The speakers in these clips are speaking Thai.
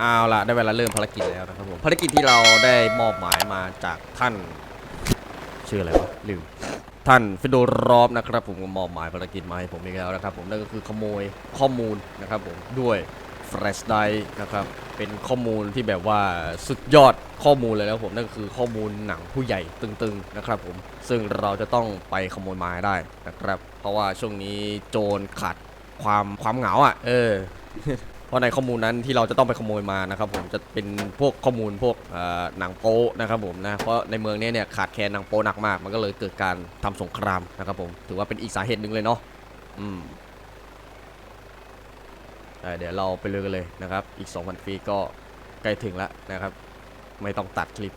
เอาละได้เวลาเริ่มภารกิจแล้วนะครับผมภารกิจที่เราได้มอบหมายมาจากท่านชื่ออะไรวะลืมท่านฟิโดรอบนะครับผมมอบหมายภารกิจมาให้ผมอีกแล้วนะครับผมนั่นก็คือขโมยข้อมูลนะครับผมด้วยแฟลชไดนะครับเป็นข้อมูลที่แบบว่าสุดยอดข้อมูลเลยนะครับผมนั่นก็คือข้อมูลหนังผู้ใหญ่ตึงๆนะครับผมซึ่งเราจะต้องไปขโมยมาได้นะครับ เพราะว่าช่วงนี้โจรขาดความความเหงาอะเออ เพราะในข้อมูลนั้นที่เราจะต้องไปขโมยมานะครับผมจะเป็นพวกข้อมูลพวกหนังโป๊นะครับผมนะเพราะในเมืองนี้เนี่ยขาดแคลนหนังโป๊หนักมาก มันก็เลยเกิดการทำสงครามนะครับผมถือว่าเป็นอีกสาเหตุหนึ่งเลยเนาะอืมเดี๋ยวเราไปเลยกันเลยนะครับ อีก 2,000 ฟีก็ใกล้ถึงแล้วนะครับ ไม่ต้องตัดคลิป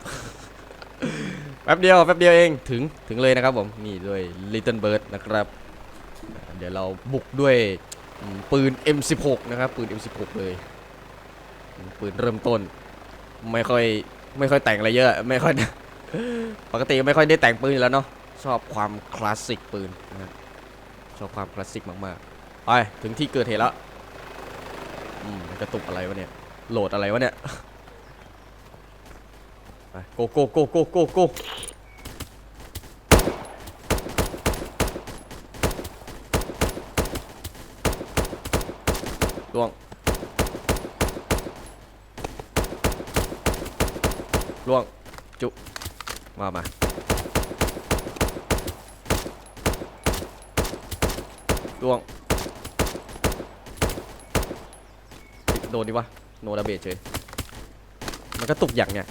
แป๊บเดียวแป๊บเดียวเองถึงถึงเลยนะครับผม นี่ด้วย Little Bird นะครับ เดี๋ยวเราบุกด้วย ปืน M16 นะครับ ปืน M16 เลย ปืนเริ่มต้น ไม่ค่อยไม่ค่อยแต่งอะไรเยอะ ไม่ค่อย ปกติไม่ค่อยได้แต่งปืนแล้วเนาะ ชอบความคลาสสิกปืนนะฮะชอบความคลาสสิกมากๆ ไป ถึงที่เกิดเหตุแล้วอืมกระตุกอะไรวะเนี่ย โหลดอะไรวะเนี่ย ไป โกโกโกโกโกโก ล่วงล่วง จุ มามาล่วง โดนดิวะ โนดาเบจเฉย มันก็ตุกอย่างเนี่ย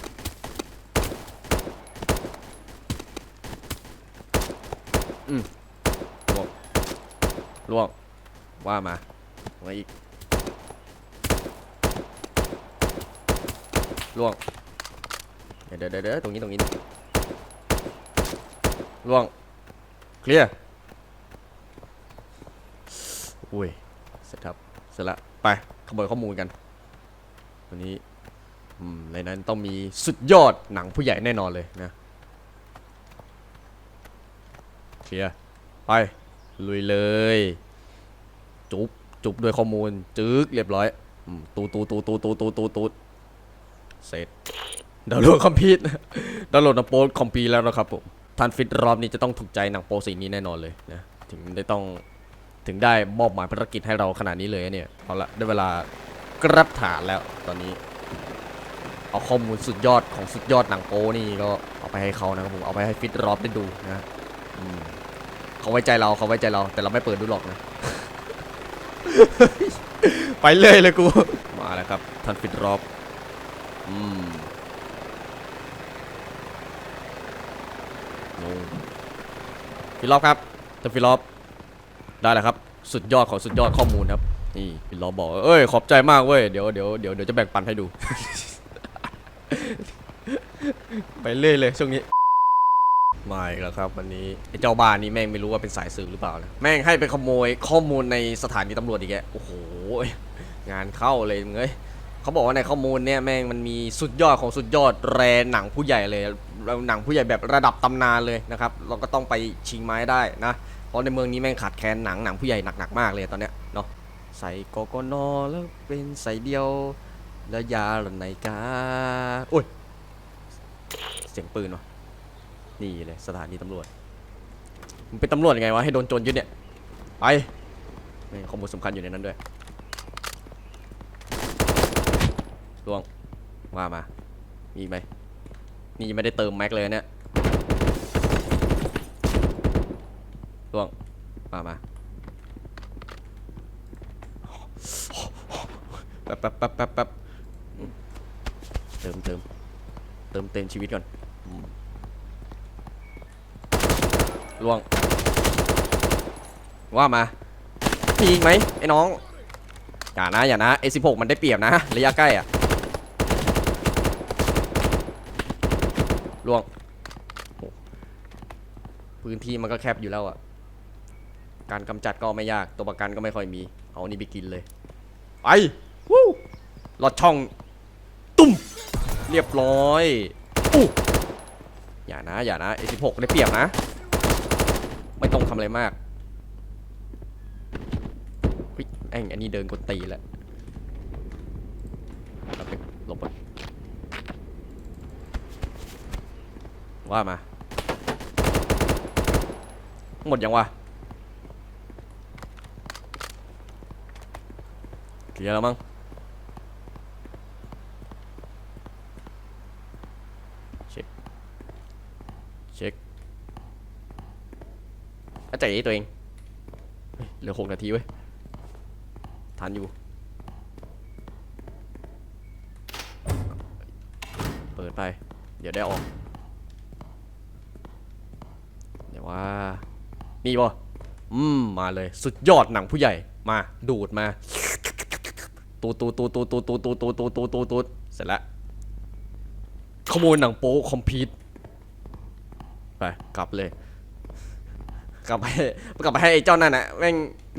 อืมล่วงล่วง ว่ามามาอีก ล่วงเดี๋ยวเดี๋ยวเดี๋ยวตรงนี้ตรงนี้ล่วง เคลียร์ อุ้ยเสร็จครับ เสร็จละ ไปขโมยข้อมูลกัน วันนี้อืมในนั้นต้องมีสุดยอดหนังผู้ใหญ่แน่นอนเลยนะ เคลียร์ ไป ลุยเลย จุบจุบด้วยข้อมูล จึ๊กเรียบร้อยตูตูตูตูตูตูตูตู เสร็จดาวน์โหลดคอมพิวต์ดาวน์โหลดหนังโป๊คอมพีแล้วนะครับผมท่านฟิตรอบนี้จะต้องถูกใจหนังโป๊สีนี้แน่นอนเลยนะถึงได้ต้องถึงได้มอบหมายภารกิจให้เราขนาดนี้เลยเนี่ยเอาละได้เวลากรับฐานแล้วตอนนี้ เอาข้อมูลสุดยอดของสุดยอดหนังโป๊นี่ก็เอาไปให้เขานะครับผมเอาไปให้ฟิตรอบได้ดูนะเขาไว้ใจเราเขาไว้ใจเรา แต่เราไม่เปิดดูหรอกนะไปเลยเลยกูมาแล้วครับท่านฟิตรอบ อืมฟิตรอบครับท่ฟิตรอบได้แล้วครับ สุดยอดของสุดยอดข้อมูลครับ นี่ฟิตรอบบอก เอ้ย ขอบใจมากเว้ย เดี๋ยวเดี๋ยวเดี๋ยวเดี๋ยวจะแบ่งปันให้ดู ไปเรื่อยเลยช่วงนี้มาอีกแล้วครับวันนี้ไอ้เจ้าบ้านนี้แม่งไม่รู้ว่าเป็นสายสืบหรือเปล่านะแม่งให้ไปขโมยข้อมูลในสถานีตำรวจอีกแกโอ้โห งานเข้าเลยมึงเอ้ย เขาบอกว่าในข้อมูลเนี่ยแม่งมันมีสุดยอดของสุดยอดแรหนังผู้ใหญ่เลยหนังผู้ใหญ่แบบระดับตำนานเลยนะครับเราก็ต้องไปชิงไม้ได้นะเพราะในเมืองนี้แม่งขาดแคลนหนังหนังผู้ใหญ่หนักๆมากเลยตอนเนี้ยเนาะใส่กกนแล้วเป็นใส่เดียวแล้วยาหรือไหนกาโอ้ยเสียงปืนวะนี่เลยสถานีตำรวจมึงเป็นตำรวจยังไงวะให้โดนโจรยึดเนี่ยไปนี่ข้อมูลสำคัญอยู่ในนั้นด้วย ล่วงว่ามา มีไหม นี่ยังไม่ได้เติมแม็กเลยเนี่ยล่วงมามาแป๊บแป๊บแป๊บแป๊บแป๊บเติมเติมเติมเต็มชีวิตก่อนล่วง ว่ามามีอีกไหมไอ้น้อง อย่านะอย่านะ A16 มันได้เปรียบนะ ระยะใกล้อะ ล่วงพื้นที่มันก็แคบอยู่แล้วอะการกำจัดก็ไม่ยาก ตัวประกันก็ไม่ค่อยมี เอานี่ไปกินเลย ไปวู้ลอดช่อง ตุ้ม เรียบร้อยอู้อย่านะ อย่านะ A16 ได้เปรียบนะ ไม่ต้องทำอะไรมากเฮ้ยแองอันนี้เดินกดตีแล้วเราไป ว่ามา หมดยังวะเคลียร์แล้วมั้งเช็คเช็คอาใจตัวเองเฮ้ยเหลือหกนาทีเว้ยทันอยู่ เปิดไป เดี๋ยวได้ออก เดี๋ย ว่า มีป่ะอืม มาเลย สุดยอดหนังผู้ใหญ่ มา ดูดมา ตูดตูดตูดตูดตูดตูดตูดตูดตูดตูดตูดตูดเสร็จแล้วขโมยหนังโป๊คอมพิวต์ไปกลับเลย กลับไปกลับไปให้ไอ้เจ้านั่นน่ะแม่ง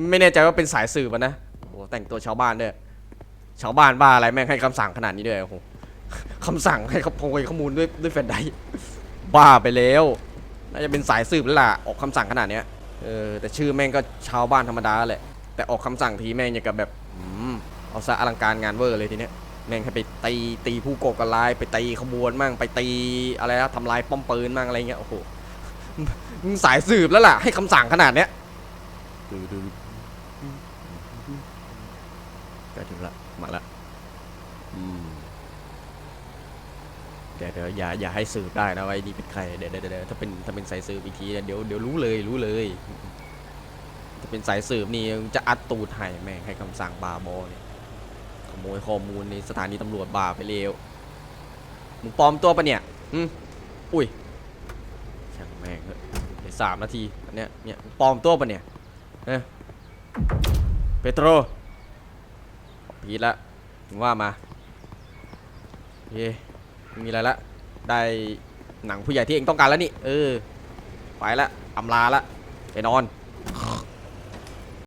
ไม่แน่ใจว่าเป็นสายสืบอะนะโอ้แต่งตัวชาวบ้านด้วยชาวบ้านบ้าอะไรแม่งให้คำสั่งขนาดนี้ด้วยโอ้โหคำสั่งให้เขาโพยข้อมูลด้วยด้วยแฟนไดร์บ้าไปแล้ว น่าจะเป็นสายสืบแล้วล่ะออกคำสั่งขนาดเนี้ยเออแต่ชื่อแม่งก็ชาวบ้านธรรมดาแหละ แต่ออกคำสั่งทีแม่งอย่างกับแบบอืมเอาซะอลังการงานเวอร์เลยทีเนี้ยแม่งให้ไปตีตีผู้ก่อการร้ายไปตีขบวนมั่งไปตีอะไรนะทำลายป้อมปืนมั่งอะไรเงี้ยโอ้โหมึงสายสืบแล้วล่ะให้คำสั่งขนาดเนี้ยล้ถึงละ มาละ อืม เดี๋ยวเดี๋ยวอย่าอย่าให้สืบได้นะว่าไอ้นี่เป็นใครเดี๋ยวเดี๋ยวเดี๋ยวถ้าเป็นถ้าเป็นสายสืบอีกทีเนี่ยเดี๋ยวเดี๋ยวรู้เลยรู้เลยถ้าเป็นสายสืบนี่จะอัดตูดให้แม่งให้คำสั่งบาบอเนี่ยขโมยข้อมูลในสถานีตำรวจบาไปเร็วมึงปลอมตัวปะเนี่ยอืมอุ้ยช่างแม่งเถอะเหลือสามนาทีอันเนี้ยเนี่ยมึงปลอมตัวปะเนี่ยเอ้ยเปโตรพีดละถึงว่ามาเย่ มีอะไรละได้หนังผู้ใหญ่ที่เองต้องการแล้วนี่ เออ ไปละอำลาละไปนอน